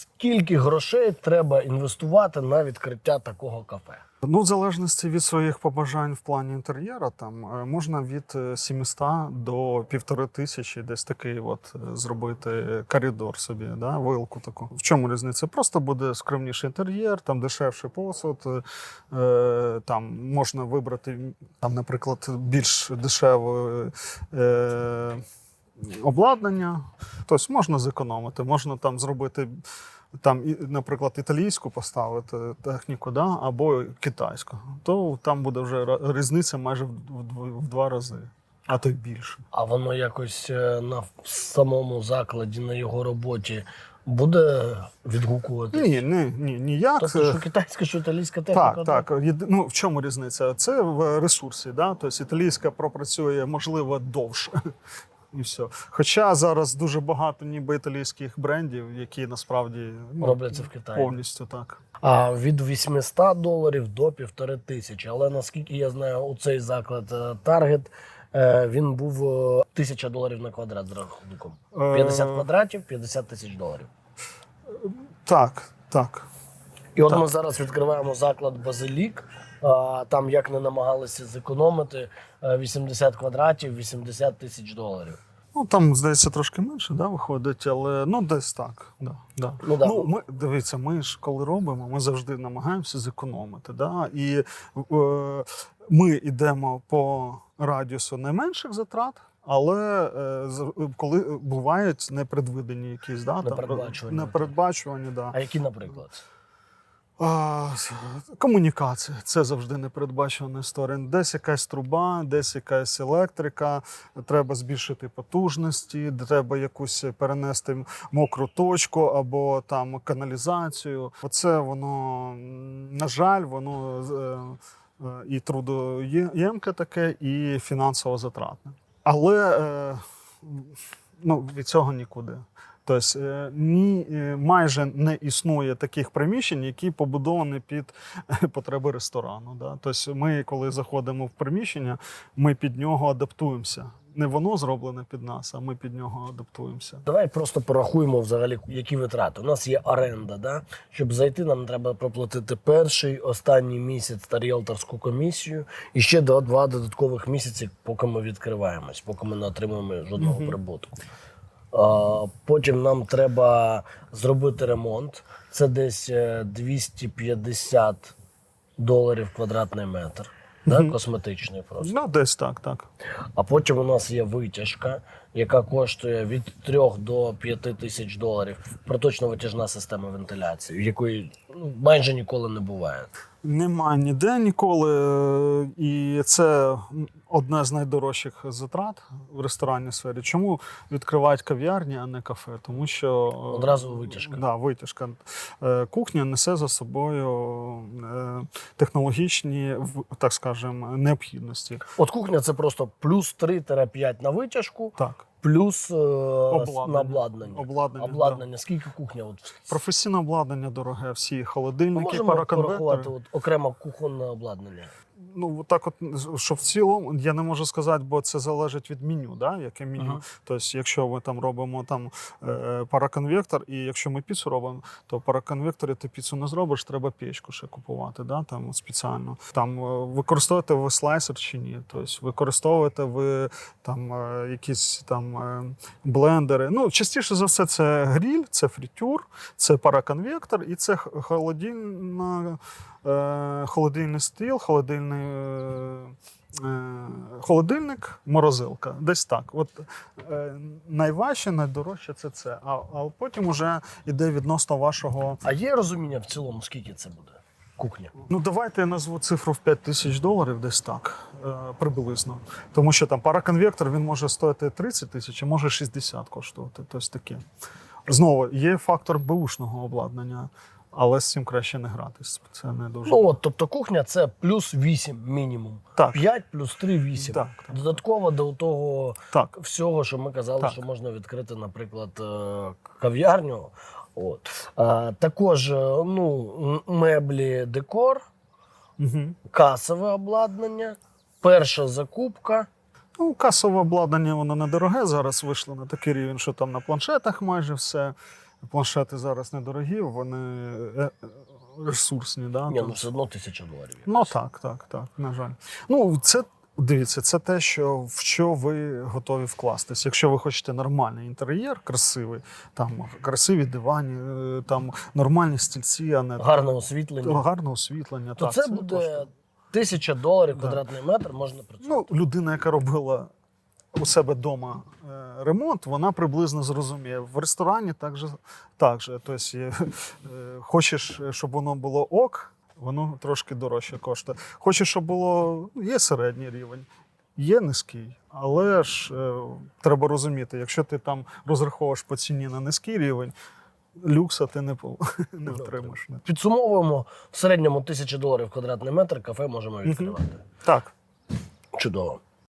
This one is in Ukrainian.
Скільки грошей треба інвестувати на відкриття такого кафе? Ну, в залежності від своїх побажань в плані інтер'єра, там е, можна від е, 700 до півтори тисячі десь такий от е, зробити коридор собі, да, вилку таку. В чому різниця? Просто буде скромніший інтер'єр, там дешевший посуд, е, е, там можна вибрати, там, наприклад, більш дешеве. Е, Обладнання, тобто можна зекономити, можна там зробити там, і, наприклад, італійську поставити техніку, да, або китайську, то там буде вже різниця майже в, в, в два рази, а то й більше. А воно якось е, на самому закладі, на його роботі буде відгукувати? Ні, ні, ні, ніяк. Тобто, що китайська, що італійська техніка? Так, так. Єди- Ну, в чому різниця? Це в ресурсі. Да? Тобто італійська пропрацює, можливо, довше. І все. Хоча зараз дуже багато ніби італійських брендів, які насправді ну, Робляться в Китаї. повністю так. А від 800 доларів до півтори тисячі. Але наскільки я знаю, у цей заклад Таргет е, він був е, тисяча доларів на квадрат з рахунком. 50 Е, квадратів, 50 тисяч доларів. Так, так. І от Так. ми зараз відкриваємо заклад Базилік. А, Там як не намагалися зекономити е, 80 квадратів, 80 тисяч доларів. Ну там здається трошки менше, да, виходить, але ну десь так. Да, да. Ну, да. Ну, ми дивіться, ми ж коли робимо, ми завжди намагаємося зекономити. Да? І е, ми йдемо по радіусу найменших затрат. Але е, коли бувають непредвидені якісь да, Непередбачувані. непередбачувані, да. А які, наприклад? А, комунікація це завжди непередбачена історія. Десь якась труба, десь якась електрика, треба збільшити потужності, треба якусь перенести мокру точку або там каналізацію. Оце воно, на жаль, воно е, е, і трудоємке таке, і фінансово затратне. Але е, ну, від цього нікуди. Тобто е, ні, е, майже не існує таких приміщень, які побудовані під е, потреби ресторану. Да? Тобто ми, коли заходимо в приміщення, ми під нього адаптуємося. Не воно зроблене під нас, а ми під нього адаптуємося. Давай просто порахуємо взагалі, які витрати. У нас є оренда. Да? Щоб зайти, нам треба проплатити перший, останній місяць та ріелторську комісію, і ще два додаткових місяці, поки ми відкриваємось, поки ми не отримаємо жодного прибутку. А, потім нам треба зробити ремонт. Це десь е, 250 доларів квадратний метр. Да? Косметичний просто. Ну, десь так, так. А потім у нас є витяжка, яка коштує від 3 до 5 тисяч доларів. Проточно витяжна система вентиляції, якої ну, майже ніколи не буває. Нема ніде ніколи. е, І це одне з найдорожчих затрат в ресторанній сфері. Чому відкривають кав'ярні, а не кафе? Тому що е, Одразу витяжка. Да, витяжка. Е, Кухня несе за собою е, технологічні, так скажемо, необхідності. От кухня це просто плюс 3-5 на витяжку, Так, плюс Обладнання. на обладнання. обладнання. Обладнання. Скільки кухня? От, Професійне обладнання дороге, всі ми холодильники, можемо порахувати от, окремо кухонне обладнання. Ну, так от, що в цілому, я не можу сказати, бо це залежить від меню, да? яке меню. Ага. Тобто, якщо ми там робимо там е, параконвектор, і якщо ми піцу робимо, то в параконвекторі ти піцу не зробиш, треба печку ще купувати, да? там спеціально. Там е, використовуєте ви слайсер чи ні? Тобто, використовуєте ви там е, якісь там блендери. Ну, частіше за все, це гріль, це фритюр, це параконвектор і це холодильна, холодильний стіл, холодильний. е, е, Холодильник, морозилка, десь так. От е, найважче, найдорожче це це. А, а потім вже йде відносно вашого. А є розуміння в цілому, скільки це буде? Кухня. Ну давайте я назву цифру в 5 тисяч доларів, десь так е, приблизно. Тому що там параконвектор він може стоїти 30 тисяч, а може 60 коштувати. Тобто таке. Знову є фактор беушного обладнання, але з цим краще не гратись. Це не дуже. Ну от, тобто кухня це плюс 8 мінімум. Так. 5 плюс 3 8. Так, так. Додатково до того Так. всього, що ми казали, Так. що можна відкрити, наприклад, е, кав'ярню. От. А, також е, ну, меблі, декор, Угу. касове обладнання, перша закупка. Ну, касове обладнання воно недороге. Зараз вийшло на такий рівень, що там на планшетах майже все. Планшети зараз недорогі, вони е, е, ресурсні. Да? Ні, ну все одно тисяча доларів. Ну так, так, так, на жаль. Ну, це дивіться, це те, що в що ви готові вкластись. Якщо ви хочете нормальний інтер'єр, красивий, там красиві дивані, е, там нормальні стільці, а не Гарне освітлення. гарне освітлення. То так, це буде тисяча доларів Да. квадратний метр, можна працювати. Ну, людина, яка робила у себе вдома е, ремонт, вона приблизно зрозуміє. В ресторані так же, так же. Тобто, е, е, хочеш, щоб воно було ок, воно трошки дорожче коштує. Хочеш, щоб було ну, є середній рівень, є низький. Але ж е, треба розуміти, якщо ти там розраховуєш по ціні на низький рівень, люкса ти не, пол- не отримаєш. Підсумовуємо в середньому тисяча доларів квадратний метр, кафе можемо відкривати. Так. Чудово.